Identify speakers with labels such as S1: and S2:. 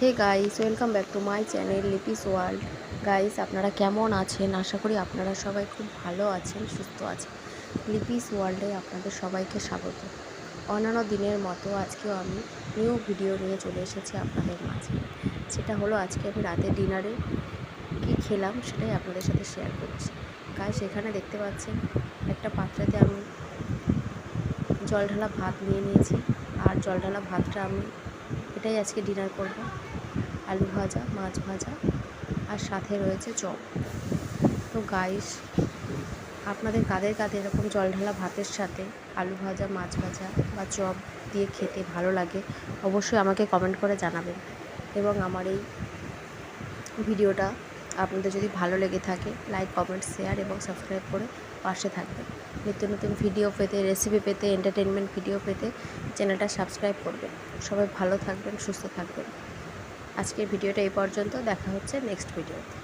S1: Hey guys welcome back to my channel Lipi's world guys আপনারা কেমন আছেন? আশা করি আপনারা সবাই খুব ভালো আছেন, সুস্থ আছেন। লিপিস ওয়ার্ল্ডে আপনাদের সবাইকে স্বাগত। অন্যান্য দিনের মতো আজকেও আমি নিউ ভিডিও নিয়ে চলে এসেছি আপনাদের মাঝে। সেটা হলো আজকে আমি রাতে ডিনারে কী খেলাম সেটাই আপনাদের সাথে শেয়ার করছি। গাইস এখানে দেখতে পাচ্ছেন, একটা পাত্রেতে আমি জল ঢালা ভাত নিয়ে নিয়েছি। আর জল ঢালা ভাতটা আমি এটাই আজকে ডিনার করব। আলু ভাজা, মাছ ভাজা, আর সাথে রয়েছে চপ। তো গাইস আপনাদের কাদের কাদের এরকম জল ঢালা ভাতের সাথে আলু ভাজা, মাছ ভাজা বা চপ দিয়ে খেতে ভালো লাগে, অবশ্যই আমাকে কমেন্ট করে জানাবেন। এবং আমার এই ভিডিওটা আপনাদের যদি ভালো লেগে থাকে লাইক কমেন্ট শেয়ার এবং সাবস্ক্রাইব করে পাশে থাকবেন। নিত্য নতুন ভিডিও পেতে রেসিপি পেতে এন্টারটেনমেন্ট ভিডিও পেতে চ্যানেলটা সাবস্ক্রাইব করবেন। সবাই ভালো থাকবেন, সুস্থ থাকবেন। আজকের ভিডিওটা এই পর্যন্ত, দেখা হচ্ছে নেক্সট ভিডিওতে